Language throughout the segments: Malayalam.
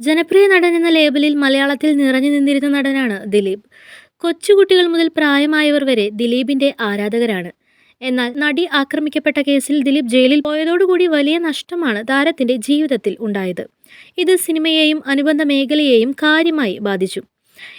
ജനപ്രിയ നടൻ എന്ന ലേബലിൽ മലയാളത്തിൽ നിറഞ്ഞു നിന്നിരുന്ന നടനാണ് ദിലീപ്. കൊച്ചുകുട്ടികൾ മുതൽ പ്രായമായവർ വരെ ദിലീപിന്റെ ആരാധകരാണ്. എന്നാൽ നടി ആക്രമിക്കപ്പെട്ട കേസിൽ ദിലീപ് ജയിലിൽ പോയതോടുകൂടി വലിയ നഷ്ടമാണ് താരത്തിന്റെ ജീവിതത്തിൽ ഉണ്ടായത്. ഇത് സിനിമയെയും അനുബന്ധ മേഖലയെയും കാര്യമായി ബാധിച്ചു.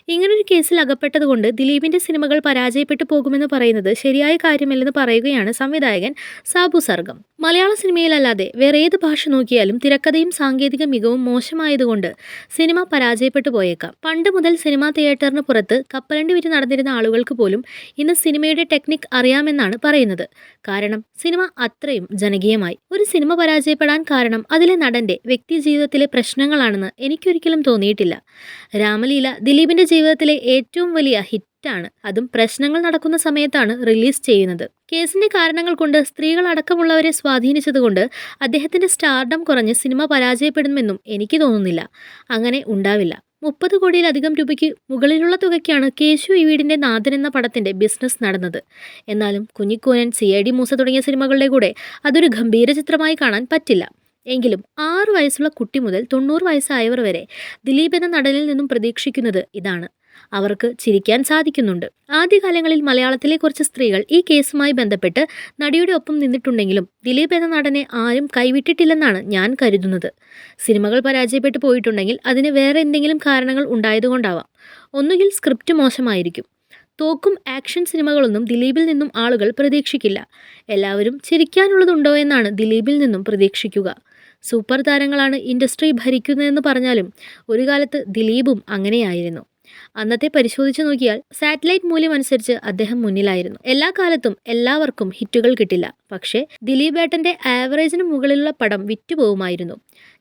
ഇങ്ങനൊരു കേസിൽ അകപ്പെട്ടതുകൊണ്ട് ദിലീപിന്റെ സിനിമകൾ പരാജയപ്പെട്ടു പോകുമെന്ന് പറയുന്നത് ശരിയായ കാര്യമല്ലെന്ന് പറയുകയാണ് സംവിധായകൻ സാബു സർഗം. മലയാള സിനിമയിലല്ലാതെ വേറെ ഏത് ഭാഷ നോക്കിയാലും തിരക്കഥയും സാങ്കേതിക മികവും മോശമായതുകൊണ്ട് സിനിമ പരാജയപ്പെട്ടു പോയേക്കാം. പണ്ട് മുതൽ സിനിമാ തിയേറ്ററിന് പുറത്ത് കപ്പലണ്ടി വിറ്റ് നടന്നിരുന്ന ആളുകൾക്ക് പോലും ഇന്ന് സിനിമയുടെ ടെക്നിക് അറിയാമെന്നാണ് പറയുന്നത്. കാരണം സിനിമ അത്രയും ജനകീയമായി. ഒരു സിനിമ പരാജയപ്പെടാൻ കാരണം അതിലെ നടന്റെ വ്യക്തി ജീവിതത്തിലെ പ്രശ്നങ്ങളാണെന്ന് എനിക്കൊരിക്കലും തോന്നിയിട്ടില്ല. രാമലീല ദിലീപിന്റെ ജീവിതത്തിലെ ഏറ്റവും വലിയ ഹിറ്റാണ്. അതും പ്രശ്നങ്ങൾ നടക്കുന്ന സമയത്താണ് റിലീസ് ചെയ്യുന്നത്. കേസിന്റെ കാരണങ്ങൾ കൊണ്ട് സ്ത്രീകൾ അടക്കമുള്ളവരെ സ്വാധീനിച്ചതുകൊണ്ട് അദ്ദേഹത്തിന്റെ സ്റ്റാർഡം കുറഞ്ഞ് സിനിമ പരാജയപ്പെടുമെന്നും എനിക്ക് തോന്നുന്നില്ല. അങ്ങനെ ഉണ്ടാവില്ല. മുപ്പത് കോടിയിലധികം രൂപയ്ക്ക് മുകളിലുള്ള തുകയ്ക്കാണ് കേശു ഈ വീടിന്റെ നാഥൻ എന്ന പടത്തിന്റെ ബിസിനസ് നടന്നത്. എന്നാലും Kunjikoonan C I D Moosa തുടങ്ങിയ സിനിമകളുടെ കൂടെ അതൊരു ഗംഭീര ചിത്രമായി കാണാൻ പറ്റില്ല. എങ്കിലും ആറു വയസ്സുള്ള കുട്ടി മുതൽ തൊണ്ണൂറ് വയസ്സായവർ വരെ ദിലീപ് എന്ന നടനിൽ നിന്നും പ്രതീക്ഷിക്കുന്നത് ഇതാണ്. അവർക്ക് ചിരിക്കാൻ സാധിക്കുന്നുണ്ട്. ആദ്യകാലങ്ങളിൽ മലയാളത്തിലെ കുറച്ച് സ്ത്രീകൾ ഈ കേസുമായി ബന്ധപ്പെട്ട് നടിയുടെ ഒപ്പം നിന്നിട്ടുണ്ടെങ്കിലും ദിലീപ് എന്ന നടനെ ആരും കൈവിട്ടിട്ടില്ലെന്നാണ് ഞാൻ കരുതുന്നത്. സിനിമകൾ പരാജയപ്പെട്ടു പോയിട്ടുണ്ടെങ്കിൽ അതിന് വേറെ എന്തെങ്കിലും കാരണങ്ങൾ ഉണ്ടായതുകൊണ്ടാവാം. ഒന്നുകിൽ സ്ക്രിപ്റ്റ് മോശമായിരിക്കും. തോക്കും ആക്ഷൻ സിനിമകളൊന്നും ദിലീപിൽ നിന്നും ആളുകൾ പ്രതീക്ഷിക്കില്ല. എല്ലാവരും ചിരിക്കാനുള്ളതുണ്ടോ എന്നാണ് ദിലീപിൽ നിന്നും പ്രതീക്ഷിക്കുക. സൂപ്പർ താരങ്ങളാണ് ഇൻഡസ്ട്രി ഭരിക്കുന്നതെന്ന് പറഞ്ഞാലും ഒരു കാലത്ത് ദിലീപും അങ്ങനെയായിരുന്നു. അന്നത്തെ പരിശോധിച്ചു നോക്കിയാൽ സാറ്റലൈറ്റ് മൂല്യം അനുസരിച്ച് അദ്ദേഹം മുന്നിലായിരുന്നു. എല്ലാ കാലത്തും എല്ലാവർക്കും ഹിറ്റുകൾ കിട്ടില്ല. പക്ഷേ ദിലീപ് ഏട്ടന്റെ ആവറേജിന് മുകളിലുള്ള പടം വിറ്റുപോകുമായിരുന്നു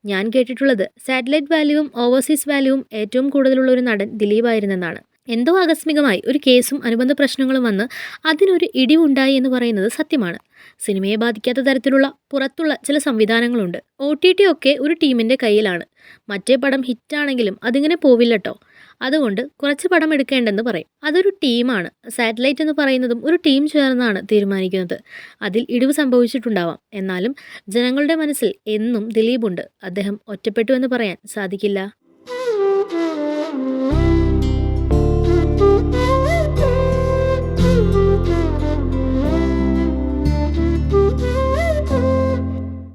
ഞാൻ കേട്ടിട്ടുള്ളത് സാറ്റലൈറ്റ് വാല്യൂവും ഓവർസീസ് വാല്യൂവും ഏറ്റവും കൂടുതലുള്ള ഒരു നടൻ ദിലീപായിരുന്നെന്നാണ്. എന്തോ ആകസ്മികമായി ഒരു കേസും അനുബന്ധ പ്രശ്നങ്ങളും വന്ന് അതിനൊരു ഇടിവുണ്ടായി എന്ന് പറയുന്നത് സത്യമാണ്. സിനിമയെ ബാധിക്കാത്ത തരത്തിലുള്ള പുറത്തുള്ള ചില സംവിധാനങ്ങളുണ്ട്. ഒ ടി ടി ഒക്കെ ഒരു ടീമിന്റെ കയ്യിലാണ്. മറ്റേ പടം ഹിറ്റാണെങ്കിലും അതിങ്ങനെ പോവില്ലട്ടോ. അതുകൊണ്ട് കുറച്ച് പടം എടുക്കേണ്ടെന്ന് പറയും. അതൊരു ടീമാണ്. സാറ്റലൈറ്റ് എന്ന് പറയുന്നതും ഒരു ടീം ചേർന്നാണ് തീരുമാനിക്കുന്നത്. അതിൽ ഇടിവ് സംഭവിച്ചിട്ടുണ്ടാവാം. എന്നാലും ജനങ്ങളുടെ മനസ്സിൽ എന്നും ദിലീപുണ്ട്. അദ്ദേഹം ഒറ്റപ്പെട്ടു എന്ന് പറയാൻ സാധിക്കില്ല.